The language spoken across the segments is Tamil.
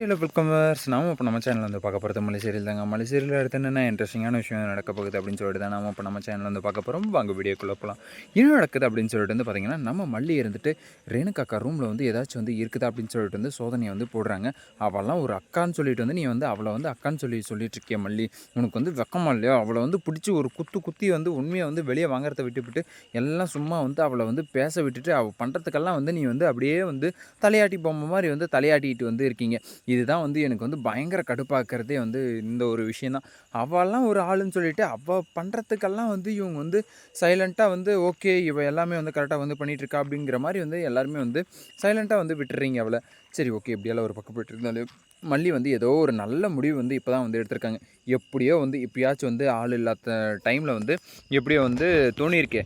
ஹலோ வெல்கமர்ஸ் நாம இப்போ நம்ம சேனல் வந்து பார்க்க போகிறது மலை சீரியல் தாங்க. மலை சீரியல் அடுத்து என்னென்ன இன்ட்ரெஸ்டிங்கான விஷயம் நடக்க போகுது அப்படின்னு சொல்லிட்டு தான் நாம் இப்போ நம்ம சேனல் வந்து பார்க்க போகிறோம் வாங்க வீடியோக்குள்ளே போகலாம் என்ன நடக்குது அப்படின்னு சொல்லிட்டு வந்து பார்த்தீங்கன்னா நம்ம மல்லி இருந்துட்டு ரேணுக்காக்கா ரூமில் வந்து ஏதாச்சும் வந்து இருக்குதா அப்படின்னு சொல்லிட்டு வந்து சோதனையை வந்து போடுறாங்க. அவள்லாம் ஒரு அக்கான்னு சொல்லிட்டு வந்து நீ வந்து அவளை வந்து அக்கான்னு சொல்லி சொல்லிட்டு இருக்கிய மல்லி? உனக்கு வந்து வெக்கமா இல்லையோ? அவளை வந்து பிடிச்சி ஒரு குத்து குத்தி வந்து உண்மையை வந்து வெளியே வாங்குறத விட்டுவிட்டு எல்லாம் சும்மா வந்து அவளை வந்து பேச விட்டுட்டு அவள் பண்ணுறதுக்கெல்லாம் வந்து நீ வந்து அப்படியே வந்து தலையாட்டி பொம்மை மாதிரி வந்து தலையாட்டிட்டு வந்து இருக்கீங்க. இதுதான் வந்து எனக்கு வந்து பயங்கர கடுப்பாக்கிறதே வந்து இந்த ஒரு விஷயந்தான் அவள்லாம் ஒரு ஆளுன்னு சொல்லிட்டு அவள் பண்ணுறதுக்கெல்லாம் வந்து இவங்க வந்து சைலண்ட்டாக வந்து ஓகே இவள் எல்லாமே வந்து கரெக்டாக வந்து பண்ணிகிட்ருக்கா இருக்கா? அப்படிங்கிற மாதிரி வந்து எல்லாருமே வந்து சைலண்ட்டாக வந்து விட்டுறீங்க அவளை. சரி ஓகே இப்படியெல்லாம் ஒரு பக்கம் போயிட்டு இருந்தாலும் மல்லி வந்து ஏதோ ஒரு நல்ல முடிவு வந்து இப்போ தான் வந்து எடுத்திருக்காங்க. எப்படியோ வந்து இப்போயாச்சும் வந்து ஆள் இல்லாத டைமில் வந்து எப்படியோ வந்து தோணியிருக்கே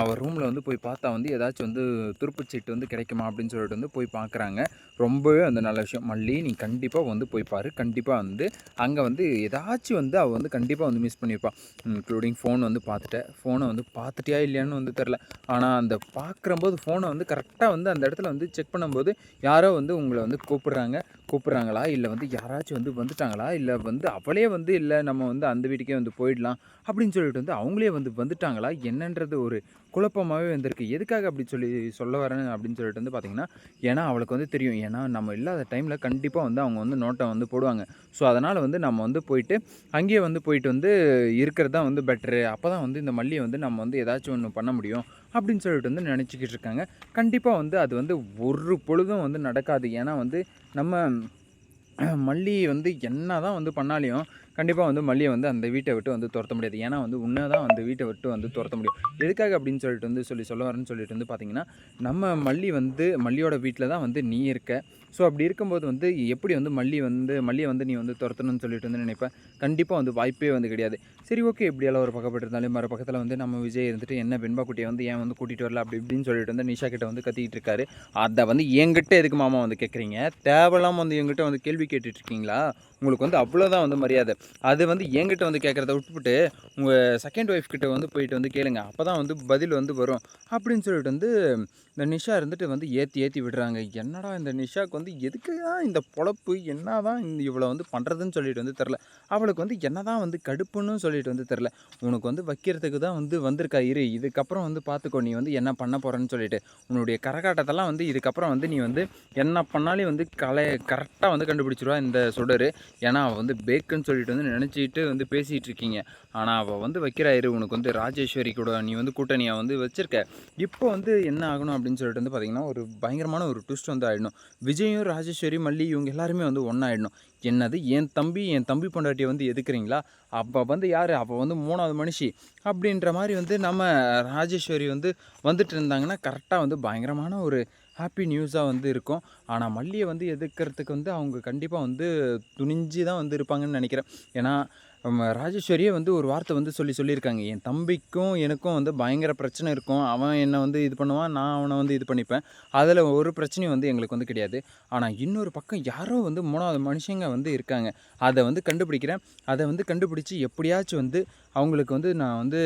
அவர் ரூமில் வந்து போய் பார்த்தா வந்து ஏதாச்சும் வந்து துருப்புச்சீட்டு வந்து கிடைக்குமா அப்படின்னு சொல்லிட்டு வந்து போய் பார்க்குறாங்க. ரொம்பவே அந்த நல்ல விஷயம். மல்லி நீ கண்டிப்பாக வந்து போய் பாரு. கண்டிப்பாக வந்து அங்கே வந்து ஏதாச்சும் வந்து அவள் வந்து கண்டிப்பாக வந்து மிஸ் பண்ணியிருப்பாள் இன்க்ளூடிங் ஃபோன் வந்து பார்த்துட்டேன் ஃபோனை வந்து பார்த்துட்டியா இல்லையான்னு வந்து தெரில ஆனால் அந்த பார்க்குறம்போது ஃபோனை வந்து கரெக்டாக வந்து அந்த இடத்துல வந்து செக் பண்ணும்போது யாரோ வந்து உங்கள் வந்து கூப்பிடுறாங்க. கூப்பிட்றாங்களா? இல்லை வந்து யாராச்சும் வந்து வந்துட்டாங்களா? இல்லை வந்து அவளே வந்து இல்லை நம்ம வந்து அந்த வீட்டுக்கே வந்து போயிடலாம் அப்படின்னு சொல்லிட்டு வந்து அவங்களே வந்து வந்துட்டாங்களா? என்னன்றது ஒரு குழப்பமாகவே வந்திருக்கு. எதுக்காக அப்படி சொல்லி சொல்ல வரேன் அப்படின்னு சொல்லிட்டு வந்து பார்த்தீங்கன்னா ஏன்னா அவளுக்கு வந்து தெரியும். ஏன்னா நம்ம இல்லாத டைமில் கண்டிப்பாக வந்து அவங்க வந்து நோட்டை வந்து போடுவாங்க. ஸோ அதனால் வந்து நம்ம வந்து போயிட்டு அங்கேயே வந்து போயிட்டு வந்து இருக்கிறது தான் வந்து பெட்ரு அப்போ தான் வந்து இந்த மல்லியை வந்து நம்ம வந்து ஏதாச்சும் ஒன்று பண்ண முடியும். அப்படின்னு சொல்லிட்டு வந்து நினச்சிக்கிட்டு இருக்காங்க. கண்டிப்பாக வந்து அது வந்து ஒரு பொழுதும் வந்து நடக்காது. ஏன்னா வந்து நம்ம மல்லி வந்து என்ன தான் வந்து பண்ணாலையும் கண்டிப்பாக வந்து மல்லியை வந்து அந்த வீட்டை விட்டு வந்து துரத்த முடியாது. ஏன்னா வந்து உன்னை தான் அந்த வீட்டை விட்டு வந்து துரத்த முடியும். எதுக்காக அப்படின்னு சொல்லிட்டு வந்து சொல்லி சொல்ல வரேன்னு சொல்லிட்டு வந்து பார்த்தீங்கன்னா நம்ம மல்லி வந்து மல்லியோட வீட்டில் தான் வந்து நீ இருக்க. ஸோ அப்படி இருக்கும்போது வந்து எப்படி வந்து மல்லி வந்து மல்லியை வந்து நீ வந்து துரத்தணும்னு சொல்லிட்டு வந்து நினைப்பேன் கண்டிப்பாக வந்து வாய்ப்பே வந்து கிடையாது. சரி ஓகே இப்படியெல்லாம் ஒரு பக்கப்பட்டு இருந்தாலும் மறு பக்கத்தில் வந்து நம்ம விஜய் இருந்துட்டு என்ன பெண்பா குட்டியை வந்து ஏன் வந்து கூட்டிகிட்டு வரல? அப்படி இப்படின்னு சொல்லிட்டு வந்து நிஷா கிட்ட வந்து கத்திக்கிட்டு இருக்காரு. அதை வந்து என்கிட்ட எதுக்கு மாமா வந்து கேட்குறீங்க தேவலாம் வந்து என்கிட்ட வந்து கேள்வி கேட்டுட்ருக்கீங்களா உங்களுக்கு வந்து அவ்வளோதான் வந்து மரியாதை. அது வந்து என்கிட்ட வந்து கேட்குறத விட்டுவிட்டு உங்கள் செகண்ட் ஒய்ஃப் கிட்ட வந்து போயிட்டு வந்து கேளுங்க. அப்போ தான் வந்து பதில் வந்து வரும். அப்படின்னு சொல்லிட்டு வந்து இந்த நிஷா இருந்துட்டு வந்து ஏற்றி ஏற்றி விடுறாங்க. என்னடா இந்த நிஷாவுக்கு வந்து எதுக்கு தான் இந்த பொழப்பு? என்ன தான் இந்த இவ்வளோ வந்து பண்ணுறதுன்னு சொல்லிட்டு வந்து தெரில அவளுக்கு வந்து என்ன தான் வந்து கடுப்புன்னு சொல்லிட்டு வந்து தெரில உனக்கு வந்து வைக்கிறதுக்கு தான் வந்து வந்திருக்கா இரு. இதுக்கப்புறம் வந்து பார்த்துக்கோ நீ வந்து என்ன பண்ண போகிறேன்னு சொல்லிட்டு. உன்னுடைய கரகாட்டத்தெல்லாம் வந்து இதுக்கப்புறம் வந்து நீ வந்து என்ன பண்ணாலே வந்து கலை கரெக்டாக வந்து கண்டுபிடிச்சிருவா இந்த சுடரு. ஏன்னா அவள் வந்து பேக்குன்னு சொல்லிட்டு வந்து நினச்சிட்டு வந்து பேசிகிட்டு இருக்கீங்க ஆனால் அவள் வந்து வைக்கிறாயிரு உனக்கு வந்து ராஜேஸ்வரி கூட நீ வந்து கூட்டணியாக வந்து வச்சிருக்க. இப்போ வந்து என்ன ஆகணும் அப்படின்னு சொல்லிட்டு வந்து பார்த்திங்கன்னா ஒரு பயங்கரமான ஒரு ட்விஸ்ட் வந்து ஆகிடணும் விஜயும் ராஜேஸ்வரி மல்லி இவங்க எல்லாருமே வந்து ஒன்றாயிடணும் என்னது என் தம்பி என் தம்பி பொண்டாட்டியை வந்து எதுக்குறீங்களா? அப்போ வந்து யார்? அப்போ வந்து மூணாவது மனுஷி. அப்படின்ற மாதிரி வந்து நம்ம ராஜேஸ்வரி வந்து வந்துட்டு இருந்தாங்கன்னா கரெக்டாக வந்து பயங்கரமான ஒரு ஹாப்பி நியூஸாக வந்து இருக்கும். ஆனால் மல்லியை வந்து எதிர்க்கிறதுக்கு வந்து அவங்க கண்டிப்பாக வந்து துணிஞ்சு தான் வந்து இருப்பாங்கன்னு நினைக்கிறேன். ஏன்னா ராஜேஸ்வரியே வந்து ஒரு வார்த்தை வந்து சொல்லி சொல்லியிருக்காங்க. என் தம்பிக்கும் எனக்கும் வந்து பயங்கர பிரச்சனை இருக்கும். அவன் என்னை வந்து இது பண்ணுவான் நான் அவனை வந்து இது பண்ணிப்பேன். அதில் ஒரு பிரச்சனையும் வந்து எங்களுக்கு வந்து கிடையாது. ஆனால் இன்னொரு பக்கம் யாரோ வந்து மூணாவது மனுஷங்க வந்து இருக்காங்க. அதை வந்து கண்டுபிடிக்கிறேன். அதை வந்து கண்டுபிடிச்சி எப்படியாச்சும் வந்து அவங்களுக்கு வந்து நான் வந்து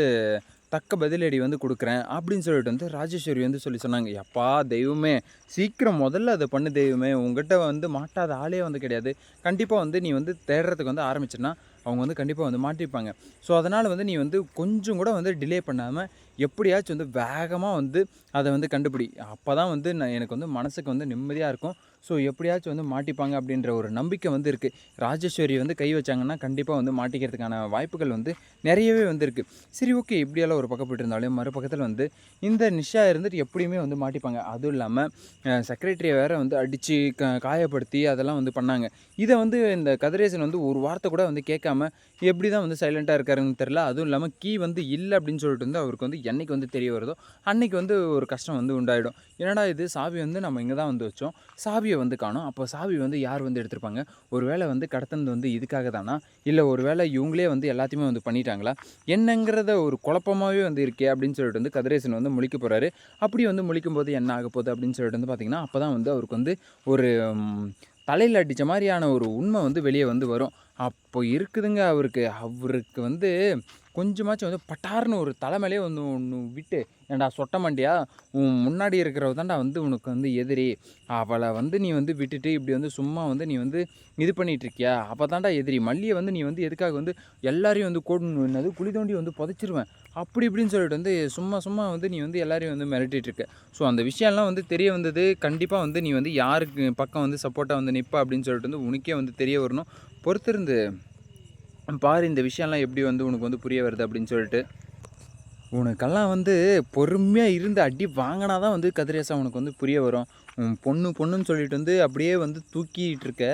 தக்க பதிலடி வந்து கொடுக்குறேன் அப்படின்னு சொல்லிட்டு வந்து ராஜேஸ்வரி வந்து சொல்லி சொன்னாங்க. எப்பா தெய்வமே சீக்கிரம் முதல்ல அதை பண்ணு தெய்வமே உங்ககிட்ட வந்து மாட்டாத ஆளே வந்து கிடையாது. கண்டிப்பாக வந்து நீ வந்து தேடுறதுக்கு வந்து ஆரம்பிச்சின்னா அவங்க வந்து கண்டிப்பாக வந்து மாட்டிப்பாங்க. ஸோ அதனால் வந்து நீ வந்து கொஞ்சம் கூட வந்து டிலே பண்ணாமல் எப்படியாச்சும் வந்து வேகமாக வந்து அதை வந்து கண்டுபிடி. அப்போ தான் வந்து நான் எனக்கு வந்து மனசுக்கு வந்து நிம்மதியாக இருக்கும். ஸோ எப்படியாச்சும் வந்து மாட்டிப்பாங்க அப்படின்ற ஒரு நம்பிக்கை வந்து இருக்குது ராஜேஸ்வரி வந்து கை வச்சாங்கன்னா கண்டிப்பாக வந்து மாட்டிக்கிறதுக்கான வாய்ப்புகள் வந்து நிறையவே வந்துருக்கு சரி ஓகே இப்படியெல்லாம் ஒரு பக்கப்பட்டு இருந்தாலும் மறுபக்கத்தில் வந்து இந்த நிஷா இருந்துட்டு எப்படியுமே வந்து மாட்டிப்பாங்க. அதுவும் இல்லாமல் செக்ரட்டரியை வேறு வந்து அடித்து க காயப்படுத்தி அதெல்லாம் வந்து பண்ணாங்க. இதை வந்து இந்த கதிரேசன் வந்து ஒரு வார்த்தை கூட வந்து கேட்காம எப்படி தான் வந்து சைலண்ட்டாக இருக்காருன்னு தெரில அதுவும் இல்லாமல் கீ வந்து இல்லை அப்படின்னு சொல்லிட்டு வந்து அவருக்கு வந்து என்றைக்கு வந்து தெரிய வருதோ அன்னைக்கு வந்து ஒரு கஷ்டம் வந்து உண்டாயிடும். என்னடா இது? சாவி வந்து நம்ம இங்கே தான் வந்து வச்சோம். சாவியை வந்து காணும். அப்போ சாவி வந்து யார் வந்து எடுத்திருப்பாங்க? ஒரு வேளை வந்து கடத்தினது வந்து இதுக்காக தானா? இல்லை ஒரு வேளை இவங்களே வந்து எல்லாத்தையுமே வந்து பண்ணிட்டாங்களா? என்னங்கிறத ஒரு குழப்பமாகவே வந்து இருக்கே அப்படின்னு சொல்லிட்டு வந்து கதிரேசன் வந்து முழிக்க போகிறாரு அப்படி வந்து முழிக்கும் போது என்ன ஆக போகுது அப்படின்னு சொல்லிட்டு வந்து பார்த்திங்கன்னா அப்போ தான் வந்து அவருக்கு வந்து ஒரு தலையில் அடித்த மாதிரியான ஒரு உண்மை வந்து வெளியே வந்து வரும். அப்போ இருக்குதுங்க அவருக்கு. அவருக்கு வந்து கொஞ்சமாச்சும் வந்து பட்டார்னு ஒரு தலைமையிலே வந்து ஒன்று விட்டு ஏன்டா சொட்ட மாண்டியா? உன் முன்னாடி இருக்கிறவ தான்டா வந்து உனக்கு வந்து எதிரி. அவளை வந்து நீ வந்து விட்டுட்டு இப்படி வந்து சும்மா வந்து நீ வந்து இது பண்ணிகிட்டு இருக்கியா? அப்போ தான்டா எதிரி. மல்லியை வந்து நீ வந்து எதுக்காக வந்து எல்லாரையும் வந்து கோடு என்னது? குழி தோண்டி வந்து புதைச்சிருவேன். அப்படி இப்படின்னு சொல்லிட்டு வந்து சும்மா சும்மா வந்து நீ வந்து எல்லாரையும் வந்து மிரட்டிகிட்ருக்க ஸோ அந்த விஷயம்லாம் வந்து தெரிய வந்தது. கண்டிப்பாக வந்து நீ வந்து யாருக்கு பக்கம் வந்து சப்போர்ட்டாக வந்து நிற்ப அப்படின்னு சொல்லிட்டு வந்து உனக்கே வந்து தெரிய வரணும். பொறுத்திருந்து பாரு இந்த விஷயம்லாம் எப்படி வந்து உனக்கு வந்து புரிய வருது? அப்படின்னு சொல்லிட்டு உனக்கெல்லாம் வந்து பொறுமையாக இருந்து அடி வாங்கினா தான் வந்து கதிரேசா உனக்கு வந்து புரிய வரும். உன் பொண்ணு பொண்ணுன்னு சொல்லிட்டு வந்து அப்படியே வந்து தூக்கிட்டு இருக்க.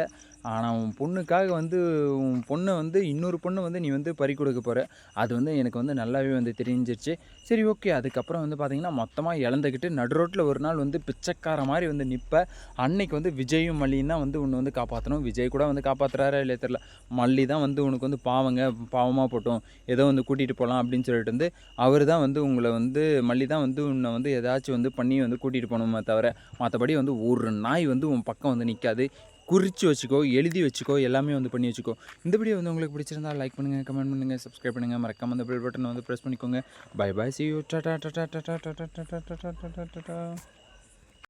ஆனால் உன் பொண்ணுக்காக வந்து உன் பொண்ணை வந்து இன்னொரு பொண்ணை வந்து நீ வந்து பறி கொடுக்க போகிற அது வந்து எனக்கு வந்து நல்லாவே வந்து தெரிஞ்சிருச்சு. சரி ஓகே. அதுக்கப்புறம் வந்து பார்த்திங்கன்னா மொத்தமாக இழந்துக்கிட்டு நடு ரோட்டில் ஒரு நாள் வந்து பிச்சைக்கார மாதிரி வந்து நிற்ப அன்னைக்கு வந்து விஜயும் மல்லியும் தான் வந்து உன்னை வந்து காப்பாற்றணும் விஜய் கூட வந்து காப்பாற்றுறாரா இல்லையா தெரில மல்லி தான் வந்து உனக்கு வந்து பாவங்க பாவமாக போட்டோம். ஏதோ வந்து கூட்டிகிட்டு போகலாம் அப்படின்னு சொல்லிட்டு வந்து அவர் தான் வந்து உங்களை வந்து மல்லி தான் வந்து உன்னை வந்து ஏதாச்சும் வந்து பண்ணி வந்து கூட்டிகிட்டு போகணுமே தவிர மற்றபடி வந்து ஒரு நாய் வந்து உன் பக்கம் வந்து நிற்காது குறித்து வச்சுக்கோ எழுதி வச்சுக்கோ எல்லாமே வந்து பண்ணி வச்சுக்கோ இந்த வீடியோ வந்து உங்களுக்கு பிடிச்சிருந்தா லைக் பண்ணுங்கள் கமெண்ட் பண்ணுங்கள் சப்ஸ்கிரைப் பண்ணுங்கள் மறக்காம அந்த பெல் பட்டனை வந்து ப்ரெஸ் பண்ணிக்கோங்க bye bye see you tata tata tata tata tata tata tata